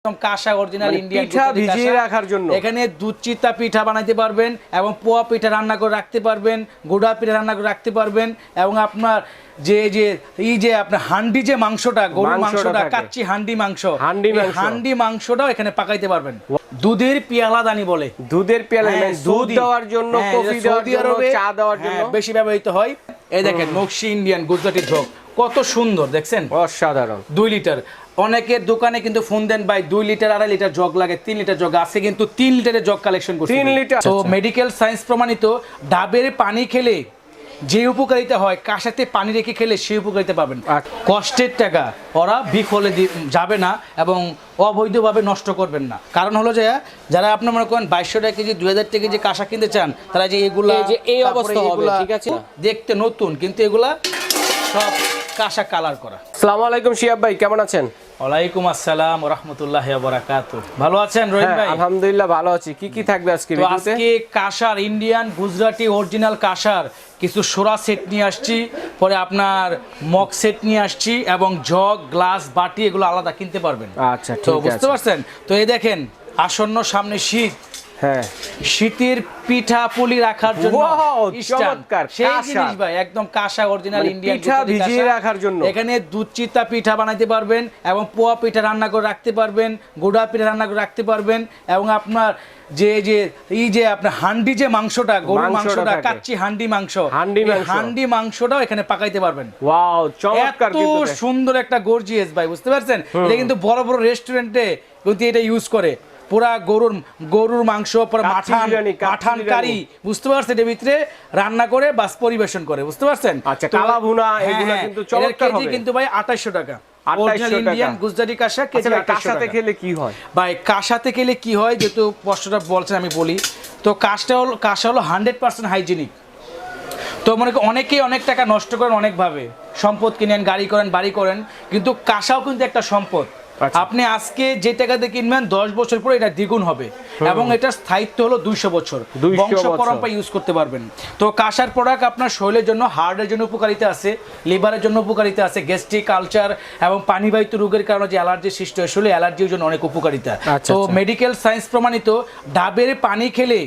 একদম কাঁসা অরিজিনাল মানে ইন্ডিয়ান পিঠা ভিজিয়ে রাখার জন্য। এখানে দুধ পিঠা বানাইতে পারবেন এবং পোয়া পিঠা রান্না করে রাখতে পারবেন গুড়া পিঠা রান্না করে রাখতে পারবেন এবং আপনার যে যে এই যে আপনার হান্ডি যে মাংসটা মাংসটা কাচ্চি হান্ডি মাংস হান্ডি হান্ডি মাংসটাও এখানে পাকাইতে পারবেন। দুধের পিয়ালা দানি বলে। দুধের পেয়ালা হ্যাঁ, মানে দুধ দেওয়ার জন্য হ্যাঁ, কফি দেওয়ার জন্য চা দেওয়ার হ্যাঁ, জন্য। বেশি ব্যবহৃত হয়। এই দেখেন নকশি ইন্ডিয়ান গুজরাটি ঝোঁক কত সুন্দর দেখছেন? অসাধারণ। দুই লিটার। অনেকের দোকানে কিন্তু ফোন দেন ভাই দুই লিটার আড়াই লিটার জগ লাগে তিন লিটার জগ আছে কিন্তু তিন লিটারের জগ কালেকশন করছে তিন লিটার? তো মেডিকেল সায়েন্স প্রমাণিত ডাবের পানি খেলে যে উপকারিতা হয় কাশাতে পানি রেখে খেলে সেই উপকারিতা পাবেন আচ্ছা। কষ্টের টাকা ওরা বিফলে যাবে না এবং অবৈধভাবে নষ্ট করবেন না কারণ হলো যে যারা আপনার মনে করেন বাইশশো টাকা কেজি দুই হাজার টাকা যে কাঁসা কিনতে চান তারা যে এগুলা এই যে এই তারপরে অবস্থা হবে, ঠিক আছে? দেখতে নতুন কিন্তু এগুলা সব কাঁসা কালার করা আসসালামু আলাইকুম শিয়াব ভাই কেমন আছেন ওয়ালাইকুম আসসালাম রহমতুল্লাহ বরাকাত ভালো আছেন রহিম হ্যাঁ, ভাই? আলহামদুলিল্লাহ ভালো আছি। কি কি থাকবে আজকে আজকে কাঁসার ইন্ডিয়ান গুজরাটি অরিজিনাল কাঁসার কিছু সোরা সেট নিয়ে আসছি পরে আপনার মগ সেট নিয়ে আসছি এবং জগ গ্লাস বাটি এগুলো আলাদা কিনতে পারবেন। আচ্ছা তো বুঝতে পারছেন? তো এই দেখেন আসন্ন সামনে শীত হ্যাঁ। শীতের পিঠা পুলি রাখার জন্য চমৎকার, সেই। জিনিস ভাই একদম কাঁসা অরিজিনাল মানে ইন্ডিয়ান পিঠা ভিজিয়ে রাখার জন্য। এখানে দুধ চিত্তা পিঠা বানাইতে পারবেন এবং পোয়া পিঠা রান্না করে রাখতে পারবেন গুড়া পিঠা রান্না করে রাখতে পারবেন এবং আপনার যে যে এই যে আপনার হান্ডি যে মাংসটা গরুর মাংসটা। কাচ্চি হান্ডি মাংস হান্ডি হান্ডি মাংসটাও এখানে পাকাইতে পারবেন। ওয়াও চমৎকার এত সুন্দর একটা গর্জিয়াস ভাই বুঝতে পারছেন? এটা কিন্তু বড় বড় রেস্টুরেন্টে কিন্তু এটা ইউজ করে। পুরা গরুর গরুর মাংস পুরো মাঠান মাঠান কারি। বুঝতে পারছেন? এর ভিতরে রান্না করে বাস পরিবেশন করে বুঝতে পারছেন? আচ্ছা, কালা ভুনা হ্যাঁ, এগুলো হ্যাঁ, কিন্তু চমৎকার কেজি হবে। কিন্তু ভাই 2800 টাকা। 2800 অরিজিনাল টাকা। ইন্ডিয়ান গুজরাটি কাঁসা কেজি আচ্ছা ভাই, 2800 কাঁসাতে খেলে কি হয়? ভাই কাঁসাতে গেলে কি হয়? যেহেতু প্রশ্নটা বলছেন আমি বলি। তো হলো কাঁসা হলো হান্ড্রেড পার্সেন্ট হাইজিনিক তো মনে অনেকেই অনেক টাকা নষ্ট করেন অনেকভাবে। সম্পদ কিনেন গাড়ি করেন বাড়ি করেন কিন্তু কাঁসাও কিন্তু একটা সম্পদ। আপনি আজকে যে টাকাতে কিনবেন দশ বছর পরে এটা দ্বিগুণ হবে। এবং এটার স্থায়িত্ব হলো দুইশো বছর। বংশ পরম্পরা ইউজ করতে পারবেন। তো কাঁসার প্রোডাক্ট আপনার শরীরের জন্য হার্টের জন্য উপকারিতা আছে লিভারের জন্য উপকারিতা আছে গ্যাস্ট্রিক কালচার এবং পানিবাহিত রোগের কারণে যে অ্যালার্জি সৃষ্টি হয় শরীরে অ্যালার্জির জন্য অনেক উপকারিতা। আচ্ছা, তো আচ্ছা। মেডিকেল সায়েন্স প্রমাণিত ডাবের পানি খেলে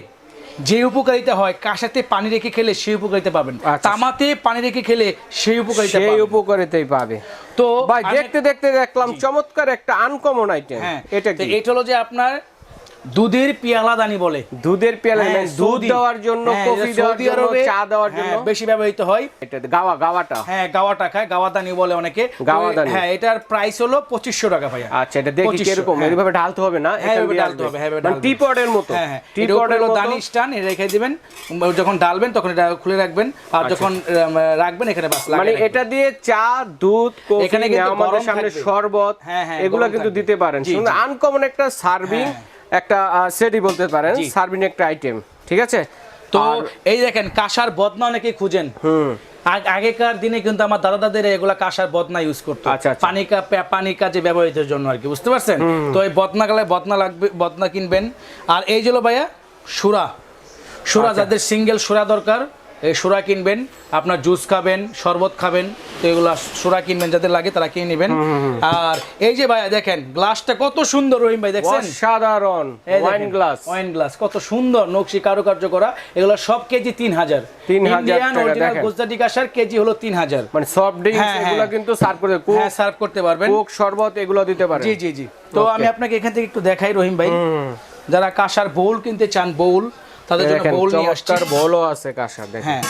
যে উপকারিতা হয় কাঁসাতে পানি রেখে খেলে সেই উপকারিতা পাবেন। আচ্ছা। তামাতে পানি রেখে খেলে সেই উপকারিতা সেই উপকারিতাই পাবে। তো ভাই দেখতে দেখতে দেখলাম চমৎকার একটা আনকমন আইটেম হ্যাঁ এটা কি? এটা হলো যে আপনার দুধের পিয়ালা দানি বলে। দুধের পেয়ালা হ্যাঁ, মানে দুধ দেওয়ার জন্য হ্যাঁ, কফি দেওয়ার জন্য চা দেওয়ার হ্যাঁ, জন্য। বেশি ব্যবহৃত হয়। এটা গাওয়া গাওয়াটা। হ্যাঁ গাওয়াটা খায় গাওয়া দানি বলে অনেকে। তো গাওয়াদানি। হ্যাঁ এটার প্রাইস হলো পঁচিশশো টাকা ভাইয়া। আচ্ছা এটা দেখি 2500, কীরকম। এইভাবে ঢালতে হবে না হ্যাঁ, এখান ঢালতে হবে, হ্যাঁ, মানে টিপটের মতো। হ্যাঁ টিপটের মতো। দানি স্টান রেখে দিবেন। যখন ঢালবেন তখন এটা খুলে রাখবেন। আর যখন উম, রাখবেন এখানে বাস আচ্ছা। মানে এটা দিয়ে চা দুধ কফি এখানে কিন্তু আমাদের সামনে শরবত হ্যাঁ, হ্যাঁ, এগুলো কিন্তু দিতে পারেন। জি। আনকমন একটা সার্ভিং। একটা সেটই বলতে পারেন। সার্ভিং একটা আইটেম ঠিক আছে? তো এই দেখেন কাঁসার বদনা অনেকে খুঁজেন। হুম। আগেকার দিনে কিন্তু আমার দাদা দাদের এগুলা কাঁসার বদনা ইউজ করতো। আচ্ছা, পানিকা পানি পানি কাজে ব্যবহৃতের জন্য আর কি বুঝতে পারছেন? তো এই বদনা গেলে বদনা লাগবে বদনা কিনবেন। আর এই হলো ভাইয়া সুরা। সুরা আচ্ছা। যাদের সিঙ্গেল সুরা দরকার এই সুরা কিনবেন আপনার জুস খাবেন শরবত খাবেন তো এগুলো সুরা কিনবেন যাদের লাগে তারা কিনে নেবেন। আর এই যে ভাইয়া দেখেন গ্লাসটা কত সুন্দর রহিম ভাই দেখছেন? সাধারণ ওয়াইন গ্লাস ওয়াইন গ্লাস কত সুন্দর নকশি কারুকার্য করা এগুলো সব কেজি তিন হাজার। 3000 টাকা, দেখেন। গুজরাটি কাঁসার কেজি হলো তিন হাজার। মানে সফট ড্রিঙ্কস। এগুলো কিন্তু সার্ভ করে কোক হ্যাঁ সার্ভ করতে পারবেন। কোক শরবত এগুলো দিতে পারেন। জি জি জি। তো আমি আপনাকে এখান থেকে একটু দেখাই রহিম ভাই। যারা কাঁসার বোল কিনতে চান বোল তাদের জন্য বোল নিয়ে আসছি। চমৎকার আছে কাঁসা দেখেন। হ্যাঁ।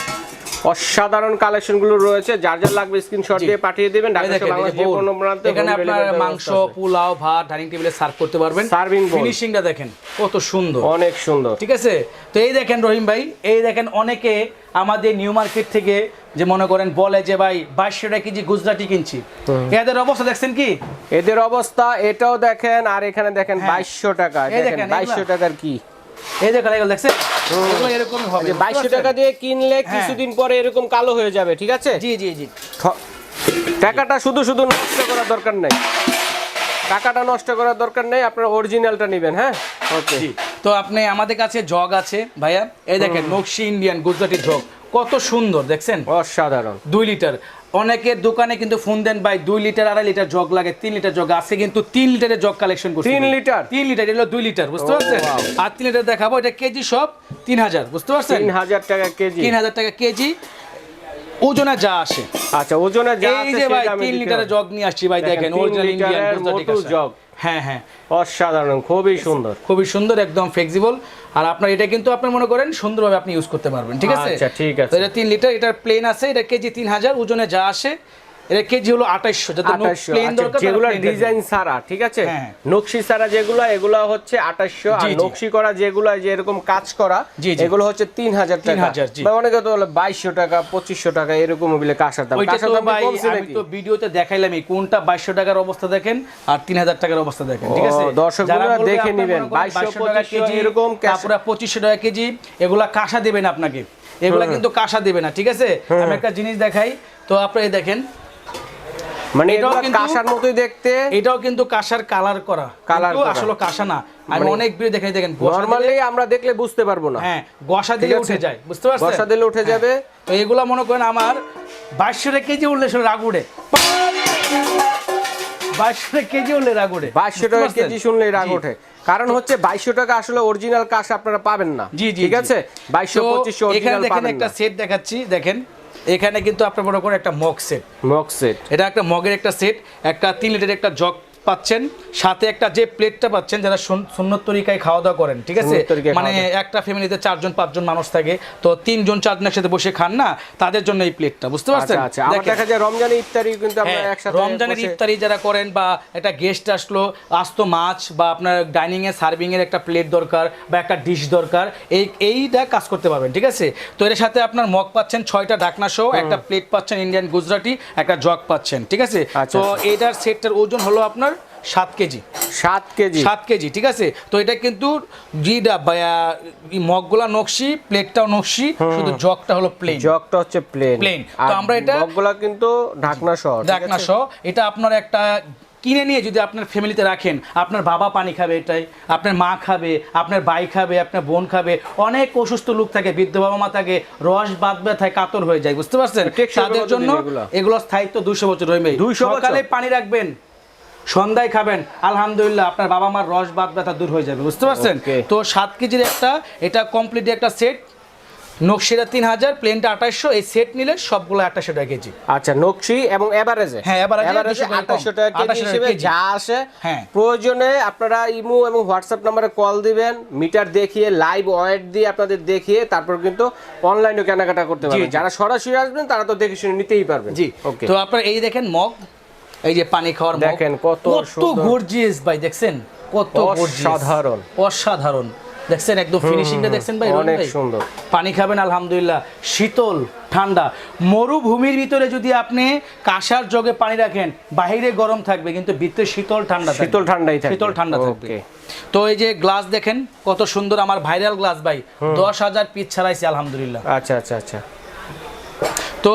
অসাধারণ কালেকশনগুলো রয়েছে যার যার লাগবে স্ক্রিনশট দিয়ে পাঠিয়ে দিবেন এখানে আপনার মাংস পোলাও ভাত ডাইনিং টেবিলে সার্ভ করতে পারবেন। Bowl। ফিনিশিংটা দেখেন কত সুন্দর। অনেক সুন্দর। ঠিক আছে? তো এই দেখেন রহিম ভাই এই দেখেন অনেকে আমাদের নিউ মার্কেট থেকে যে মনে করেন বলে যে ভাই বাইশশো টাকা কেজি গুজরাটি কিনছি। এদের অবস্থা দেখছেন কি? এদের অবস্থা এটাও দেখেন আর এখানে দেখেন হ্যাঁ। বাইশশো টাকা। দেখেন, বাইশশো টাকার কি? এই দেখছেন? এগুলো এরকমই হবে। যে বাইশশো বুঝতে টাকা দিয়ে কিনলে হ্যাঁ। কিছুদিন পরে এরকম কালো হয়ে যাবে ঠিক আছে? জি জি জি। টাকাটা শুধু শুধু নষ্ট করার দরকার নেই। টাকাটা নষ্ট করার দরকার নেই আপনার অরিজিনালটা নেবেন হ্যাঁ? ওকে। তো আপনি আমাদের কাছে জগ আছে ভাইয়া। এই দেখেন নকশি ইন্ডিয়ান গুজরাটি জগ। কত সুন্দর দেখছেন? অসাধারণ। দুই লিটার। অনেকের দোকানে কিন্তু ফোন দেন ভাই দুই লিটার আড়াই লিটার জগ লাগে তিন লিটার জগ। আছে কিন্তু তিন লিটারের জগ কালেকশন করছি তিন লিটার? তিন লিটার এগুলো দুই লিটার বুঝতে পারছেন? আর তিন লিটার দেখাবো এটা কেজি সব তিন হাজার বুঝতে পারছেন? তিন হাজার টাকা কেজি। তিন হাজার টাকা কেজি। ওজনে যা আসে। আচ্ছা ওজনে যা এই যে ভাই সেটা আমি তিন দিতে লিটারের জগ নিয়ে আসছি ভাই দেখেন, অরিজিনাল ইন্ডিয়ান জগ। হ্যাঁ হ্যাঁ। অসাধারণ খুবই সুন্দর। খুবই সুন্দর একদম ফ্লেক্সিবল আর আপনার এটা কিন্তু আপনি মনে করেন সুন্দরভাবে আপনি ইউজ করতে পারবেন ঠিক আছে? আচ্ছা, ঠিক আছে। এটা তিন লিটার এটার প্লেন আছে এটা কেজি তিন হাজার ওজনে যা আসে এটা কেজি হলো আঠাইশশো যাতে প্লেন দরকার যেগুলো ডিজাইন ছাড়া ঠিক আছে? হ্যাঁ। নকশি ছাড়া যেগুলো এগুলো হচ্ছে আঠাশশো আর জি, জি। নকশি করা যেগুলো যে এরকম কাজ করা জি, জি। এগুলো হচ্ছে তিন হাজার টাকা। বা অনেকে তো বলে বাইশশো টাকা পঁচিশশো টাকা এরকম বলে কাঁসার দাম। কাঁসার দাম কমছে নাকি? তো ভিডিওতে দেখাইলামই কোনটা বাইশশো টাকার অবস্থা দেখেন আর তিন হাজার টাকার অবস্থা দেখেন ঠিক আছে? দেখে আপনার নিবেন, 2200 টাকা কেজি এরকম পঁচিশশো টাকা কেজি এগুলা কাঁসা দেবে না আপনাকে। এগুলা কিন্তু কাঁসা দেবে না ঠিক আছে? আমি একটা জিনিস দেখাই তো আপনি দেখেন মানে এটাও কাঁসার মতোই দেখতে। এটাও কিন্তু কাঁসার কালার করা। করা। আসলে কাঁসা না। আমি মানে অনেক ভিডিও দেখাই দেখেন গোসা নরমালি আমরা দেখলে বুঝতে পারব না। হ্যাঁ গসা দিলে উঠে যায় বুঝতে পারছেন? বর্ষা দিলে উঠে যাবে। তো এগুলা মনে করেন আমার কেজি উঠলে সেটা রাগ উঠে। কেজি উঠলে রাগ উঠে। টাকা কেজি শুনলেই রাগ ওঠে। কারণ হচ্ছে বাইশশো টাকা আসলে অরিজিনাল কাশ আপনারা পাবেন না। জি, জি, ঠিক। আছে? বাইশশো তো পঁচিশশো এখানে দেখেন একটা সেট দেখাচ্ছি দেখেন। এখানে কিন্তু আপনার মনে করেন একটা মগ সেট মগ সেট এটা একটা মগের একটা সেট একটা তিন লিটারের একটা জগ পাচ্ছেন সাথে একটা যে প্লেটটা পাচ্ছেন যারা সুন- সুন্নত তরিকায় খাওয়া দাওয়া করেন ঠিক আছে? মানে একটা ফ্যামিলিতে চারজন পাঁচজন মানুষ থাকে তো তিনজন চারজন একসাথে বসে খান না তাদের জন্য এই প্লেটটা বুঝতে পারছেন? আচ্ছা আচ্ছা আবার দেখেন। দেখা যায় রমজানে ইফতারি কিন্তু আমরা হ্যাঁ, রমজানের ইফতারি যারা করেন বা একটা গেস্ট আসলো আস্ত মাছ বা আপনার ডাইনিং এ সার্ভিং এর একটা প্লেট দরকার বা একটা ডিশ দরকার এই এইটা কাজ করতে পারবেন ঠিক আছে? তো এর সাথে আপনার মগ পাচ্ছেন ছয়টা ঢাকনা সহ একটা প্লেট পাচ্ছেন ইন্ডিয়ান গুজরাটি একটা জগ পাচ্ছেন ঠিক আছে? আচ্ছা, তো আচ্ছা। এটার সেটটার ওজন হলো আপনার সাত কেজি। সাত কেজি। সাত কেজি ঠিক আছে? তো এটা কিন্তু জিটা মগগুলা নকশি প্লেটটাও নকশি শুধু জগটা হলো প্লেন জগটা হচ্ছে প্লেন Plain। তো আমরা এটা- মগগুলা কিন্তু ঢাকনা সহ আছে? সহ এটা আপনার একটা কিনে নিয়ে যদি আপনার ফ্যামিলিতে রাখেন আপনার বাবা পানি খাবে এটাই আপনার মা খাবে আপনার ভাই খাবে আপনার বোন খাবে অনেক অসুস্থ লোক থাকে বৃদ্ধ বাবা মা থাকে রস বাদ ব্যথায় কাতর হয়ে যায় বুঝতে পারছেন? তাদের জন্য এগুলো স্থায়িত্ব দুশো বছর রইবে 200 বছর? সকালে পানি রাখবেন সন্ধ্যায় খাবেন। আলহামদুলিল্লাহ আপনার বাবা মার রস বাদ ব্যথা দূর হয়ে যাবে বুঝতে পারছেন? তো সাত কেজির একটা এটা কমপ্লিট একটা সেট নকশিরা তিন হাজার প্লেনটা আঠাশশো এই সেট নিলে সবগুলো আঠাশশো টাকা কেজি। আচ্ছা নকশি এবং এভারেজে হ্যাঁ, এভারেজে 200 টাকা কম। 2800 টাকা কেজি হিসেবে যা আসে হ্যাঁ। প্রয়োজনে আপনারা ইমো এবং হোয়াটসঅ্যাপ নাম্বারে কল দিবেন মিটার দেখিয়ে লাইভ ওয়েট দিয়ে আপনাদের দেখিয়ে তারপর কিন্তু অনলাইনে কেনাকাটা করতে পারবেন। যারা সরাসরি আসবেন তারা তো দেখে শুনে নিতেই পারবেন। জি। ওকে তো আপনার এই দেখেন মগ এই যে পানি খাওয়ার দেখেন কত কত গর্জিয়াস ভাই দেখছেন? কত। অসাধারণ। অসাধারণ। দেখছেন একদম ফিনিশিংটা দেখছেন ভাই অনেক সুন্দর। পানি খাবেন আলহামদুলিল্লাহ। শীতল ঠান্ডা। মরুভূমির ভিতরে যদি আপনি কাঁসার জগে পানি রাখেন বাইরে গরম থাকবে কিন্তু ভিতরে শীতল ঠান্ডা শীতল ঠান্ডাই থাকবে। শীতল ঠান্ডা থাকবে। তো এই যে গ্লাস দেখেন কত সুন্দর আমার ভাইরাল গ্লাস ভাই। দশ হাজার পিস ছাড়াইছে আলহামদুলিল্লাহ। আচ্ছা আচ্ছা আচ্ছা। তো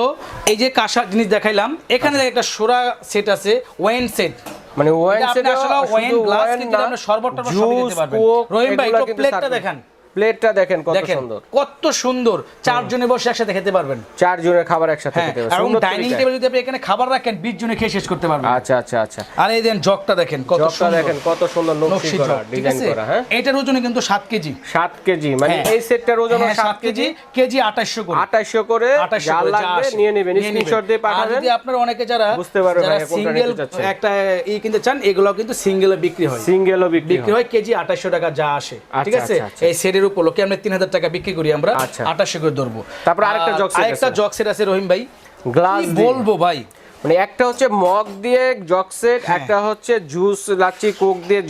এই যে কাঁসার জিনিস দেখাইলাম এখানে একটা সোরা সেট আছে ওয়াইন সেট মানে ওয়াইন সেট আসলে ওয়াইন গ্লাস কিন্তু আপনি শরবত সব সবই দিতে পারবেন। রহিম ভাই, একটু প্লেটটা দেখান। প্লেটটা দেখেন কত সুন্দর। কত সুন্দর। চারজনে বসে একসাথে খেতে পারবেন। চার জনের খাবার একসাথে হ্যাঁ খেতে পারবেন। এবং ডাইনিং টেবিল যদি আপনি এখানে খাবার রাখেন বিশ জনে খেয়ে শেষ করতে পারবেন। আচ্ছা আচ্ছা আচ্ছা। আর এই দেন জগটা দেখেন কত সুন্দর। দেখেন কত সুন্দর নকশি করা ডিজাইন করা হ্যাঁ? এটার ওজনে কিন্তু সাত কেজি। সাত কেজি মানে হ্যাঁ। এই সেটটার ওজন হ্যাঁ, সাত কেজি। কেজি আঠাশশো করে। আঠাশশো করে যা লাগবে নিয়ে নেবেন স্ক্রিনশট দিয়ে পাঠাবেন। যদি আপনার অনেকে যারা বুঝতে পারবে যারা কোনটা সিঙ্গেল নিতে চাচ্ছে। একটা ই কিনতে চান এগুলো কিন্তু সিঙ্গেলে বিক্রি হয়। সিঙ্গেলও বিক্রি বিক্রি হয়। কেজি আঠাশশো টাকা যা আসে ঠিক আচ্ছা, আছে? আচ্ছা, আচ্ছা। এই উপলক্ষে আমরা তিন হাজার টাকা বিক্রি করি আমরা আচ্ছা। আঠাশশো করে ধরবো। তারপর আরেকটা আর জগ আরেকটা। জগ সেট আছে রহিম ভাই। গ্লাস বলব ভাই? মানে একটা হচ্ছে মগ দিয়ে জগ সেট হ্যাঁ। একটা হচ্ছে জুস লাচ্ছি কোক দিয়ে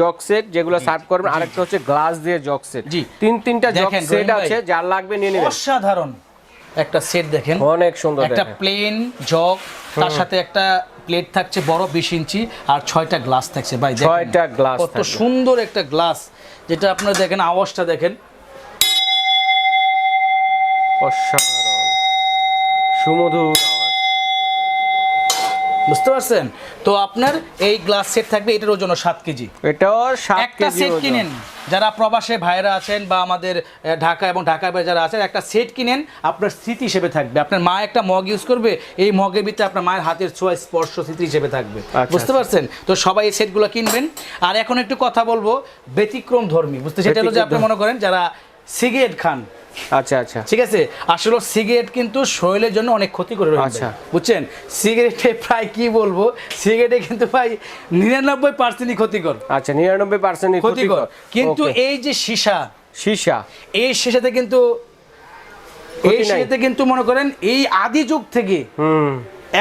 জগ সেট যেগুলো সার্ভ করবেন আরেকটা হচ্ছে গ্লাস দিয়ে জগ সেট জি। তিন তিনটা জগ সেট আছে যার লাগবে নিয়ে নেবেন। অসাধারণ একটা সেট দেখেন। অনেক সুন্দর একটা প্লেন জগ তার সাথে একটা প্লেট থাকছে বড় বিশ ইঞ্চি আর ছয়টা গ্লাস থাকছে। ভাই ছয়টা glass কত সুন্দর একটা গ্লাস যেটা আপনারা দেখেন আওয়াজটা দেখেন। অসাধারণ। সুমধুর আওয়াজ। বুঝতে পারছেন? তো আপনার এই গ্লাস সেট থাকবে এটার ওজন সাত কেজি। এটাও সাত একটা কেজি সেট কিনেন। যারা প্রবাসে ভাইরা আছেন বা আমাদের ঢাকা এবং ঢাকা বাইরে যারা আছেন একটা সেট কিনেন আপনার স্মৃতি হিসেবে থাকবে। আপনার মা একটা মগ ইউজ করবে এই মগের ভিতরে আপনার মায়ের হাতের ছোঁয়া স্পর্শ স্মৃতি হিসেবে থাকবে। আচ্ছা, বুঝতে পারছেন? তো সবাই এই সেটগুলো কিনবেন। আর এখন একটু কথা বলব ব্যতিক্রম ধর্মী বুঝতে সেটা হলো যে আপনি মনে করেন যারা সিগারেট খান আচ্ছা আচ্ছা। ঠিক আছে? আসলে সিগারেট কিন্তু শরীরের জন্য অনেক ক্ষতি করে আচ্ছা। বুঝছেন? সিগারেটে প্রায় কি বলব? সিগারেটে কিন্তু প্রায় নিরানব্বই পার্সেন্টই ক্ষতিকর। আচ্ছা নিরানব্বই পার্সেন্টই ক্ষতিকর। কিন্তু এই যে সীসা সীসা। এই সীসাতে কিন্তু এই। সীসাতে কিন্তু মনে করেন এই আদি যুগ থেকে হুম।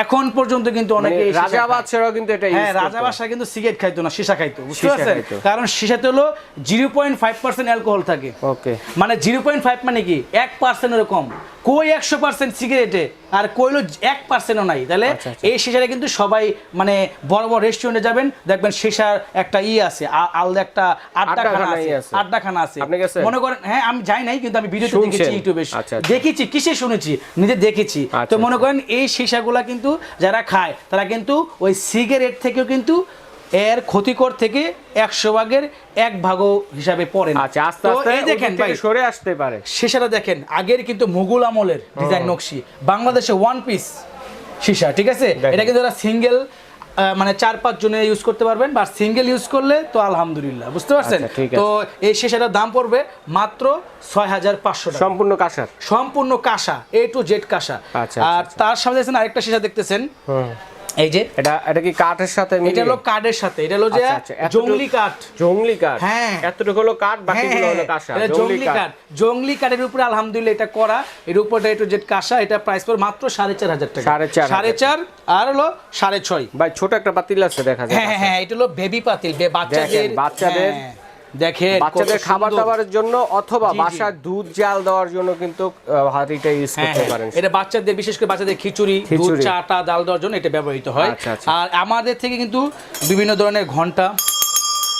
এখন পর্যন্ত কিন্তু মানে অনেকে রাজাবাদ রাজা বাদশারাও কিন্তু এটা হ্যাঁ use করতো। রাজা বাদশাহ কিন্তু সিগারেট খাইতো না সীসা খাইতো বুঝতে পারছেন। কারণ সীসাতে হলো zero point five percent alcohol থাকে। ওকে মানে জিরো পয়েন্ট ফাইভ মানে কি? এক পার্সেন্ট কম কই একশো পার্সেন্ট সিগারেটে আর কইলো এক পার্সেন্টও নাই তাহলে আচ্ছা, আচ্ছা। এই সিসারে কিন্তু সবাই মানে বড় বড় রেস্টুরেন্টে যাবেন দেখবেন সিসার একটা ই আছে আলাদা একটা আড্ডাখানা আছে আছে। আড্ডাখানা আছে মনে করেন হ্যাঁ আমি যাই নাই কিন্তু আমি ভিডিওতে শুনছেন? দেখেছি ইউটিউবে আচ্ছা। দেখেছি কিসে শুনেছি নিজে দেখেছি তো মনে। করেন এই সিসাগুলা কিন্তু যারা খায় তারা কিন্তু ওই সিগারেট থেকেও কিন্তু এর ক্ষতিকর থেকে একশো ভাগের এক ভাগও হিসাবে পড়ে। আচ্ছা আস্তে আস্তে দেখেন সরে আসতে পারে। সীসাটা দেখেন আগের কিন্তু মুঘল আমলের ডিজাইন নকশি বাংলাদেশে ওয়ান পিস সীসা ঠিক আছে? এটা কিন্তু ওরা সিঙ্গেল মানে চার পাঁচ জনে ইউজ করতে পারবেন বা সিঙ্গেল ইউজ করলে তো আলহামদুলিল্লাহ বুঝতে পারছেন? আচ্ছা, তো এই সীসাটার দাম পড়বে মাত্র ছয় হাজার পাঁচশো সম্পূর্ণ কাঁসার সম্পূর্ণ কাঁসা এ টু জেড কাঁসা। আচ্ছা, আর আচ্ছা, তার সামনে আরেকটা সীসা দেখতেছেন। এই যে এটা এটা কি কাঠের সাথে এটা হলো কাঠের সাথে এটা হলো যে আচ্ছা, আচ্ছা, এতটুকু- কাঠ। জংলি কাঠ। হ্যাঁ। এতটুকু হলো কাঠ বাকিগুলো হ্যাঁ, হলো কাঁসা। এটা জংলি জংলি কাঠ। জংলি কাঠের উপরে আলহামদুলিল্লাহ এটা করা। এর উপরে একটু যে কাঁসা এটা প্রাইস পড়ে মাত্র সাড়ে চার হাজার টাকা। সাড়ে চার। সাড়ে চার আর হলো সাড়ে ছয়। ভাই ছোট একটা পাতিল আছে দেখা যায় হ্যাঁ হ্যাঁ হ্যাঁ এটা হলো বেবি পাতিল বাচ্চাদের বাচ্চাদের- হ্যাঁ, দেখেন বাচ্চাদের খাবার দাবারের জন্য অথবা। বাসার দুধ জাল দেওয়ার জন্য কিন্তু হাতিটা হাঁড়িটা ইউজ হ্যাঁ, করতে হ্যাঁ। পারেন এটা বাচ্চাদের বিশেষ করে বাচ্চাদের খিচুড়ি দুধ। চা আটা ডাল দেওয়ার জন্য এটা ব্যবহৃত হয় আচ্ছা, আচ্ছা। আর আমাদের থেকে কিন্তু বিভিন্ন ধরনের ঘণ্টা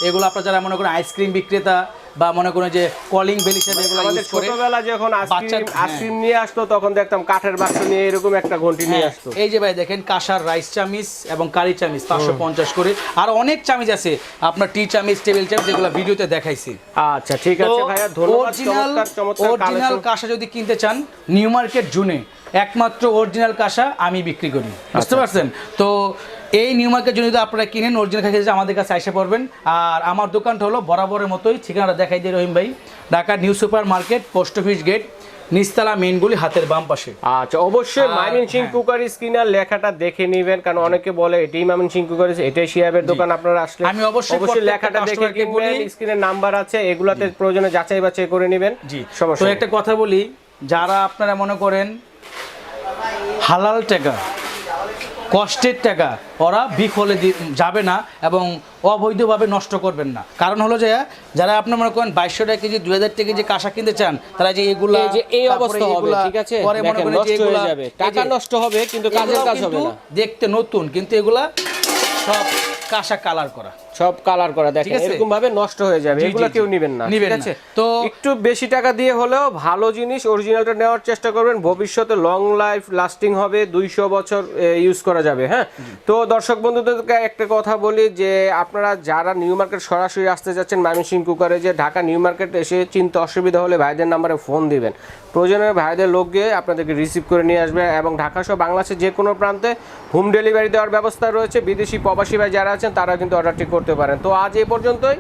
এগুলো আপনারা যারা মনে করেন আইসক্রিম বিক্রেতা বা মনে করেন যে কলিং বেল হিসেবে এগুলো ইউজ করে ছোটবেলা যখন আইসক্রিম হ্যাঁ। আইসক্রিম নিয়ে আসতো তখন দেখতাম কাঠের বাক্স নিয়ে এরকম একটা ঘন্টি নিয়ে হ্যাঁ, আসতো। এই যে ভাই দেখেন কাঁসার রাইস চামিচ এবং কারি চামিচ পাঁচশো পঞ্চাশ করে। আর অনেক চামিচ আছে। আপনার টি চামিচ টেবিল চামিচ যেগুলো ভিডিওতে দেখাইছি। আচ্ছা ঠিক আছে ভাইয়া ধন্যবাদ অরিজিনাল চমৎকার চমৎকার অরিজিনাল কাঁসা যদি কিনতে চান নিউ মার্কেট জুনে একমাত্র অরিজিনাল কাঁসা আমি বিক্রি করি। বুঝতে আচ্ছা। পারছেন? তো এই নিউ মার্কেট জুনে যদি আপনারা কিনেন অরিজিনাল কাঁসা আমাদের কাছে এসে পড়বেন। আর আমার দোকানটা হলো বরাবরের মতোই ঠিকানাটা দেখাই দিয়ে রহিম ভাই। Dhaka new super market post office gate নিস্তালা মেনগুলি হাতের বাম পাশে। আচ্ছা অবশ্যই মাইমিন সিং হ্যাঁ। কুকার স্ক্রিনার লেখাটা দেখে নেবেন কারণ অনেকে বলে এটাই মাইমিন সিং কুকার এটাই শিয়াবের দোকান। আপনারা আসলে আমি অবশ্যই অবশ্যই লেখাটা দেখে কিনবেন বলি- স্ক্রিনের নাম্বার আছে এগুলাতে প্রয়োজনে যাচাই বাছাই করে নেবেন। জি। সমস্যা তো একটা কথা বলি যারা আপনারা মনে করেন হালাল টাকা কষ্টের টাকা। ওরা বিফলে যাবে না এবং অবৈধভাবে নষ্ট করবেন না। কারণ হলো যে যারা আপনি মনে করেন বাইশশো টাকা কেজি দুই হাজার টাকা কেজি কাঁসা কিনতে চান তারা যে এগুলো এই যে এই অবস্থা হবে ঠিক আছে? পরে মনে করেন যে এগুলা টাকা নষ্ট হবে কিন্তু কাজের কাজ হবে না। দেখতে নতুন কিন্তু এগুলা সব কাঁসা কালার করা। সব কালার করা দেখেন এরকম ভাবে নষ্ট হয়ে যাবে। এগুলো কেউ নেবেন না ঠিক আছে? তো একটু বেশি টাকা দিয়ে হলেও ভালো জিনিস অরিজিনালটা নেওয়ার চেষ্টা করবেন। ভবিষ্যতে লং লাইফ লাস্টিং হবে দুইশো বছর ইউজ করা যাবে হ্যাঁ? তো দর্শক বন্ধুদেরকে একটা কথা বলি যে আপনারা যারা নিউ মার্কেট সরাসরি আসতে যাচ্ছেন ময়মনসিং কুকারে যে ঢাকা নিউ মার্কেট এসে চিন্তা অসুবিধা হলে ভাইদের নাম্বারে ফোন দিবেন। প্রয়োজনে ভাইদের লোক গিয়ে আপনাদেরকে রিসিভ করে নিয়ে আসবে এবং ঢাকা সহ বাংলাদেশের যে কোনো প্রান্তে হোম ডেলিভারি দেওয়ার ব্যবস্থা রয়েছে। বিদেশি প্রবাসী ভাই যারা আছেন তারা কিন্তু অর্ডারটি করতে পারেন। তো আজ এই পর্যন্তই।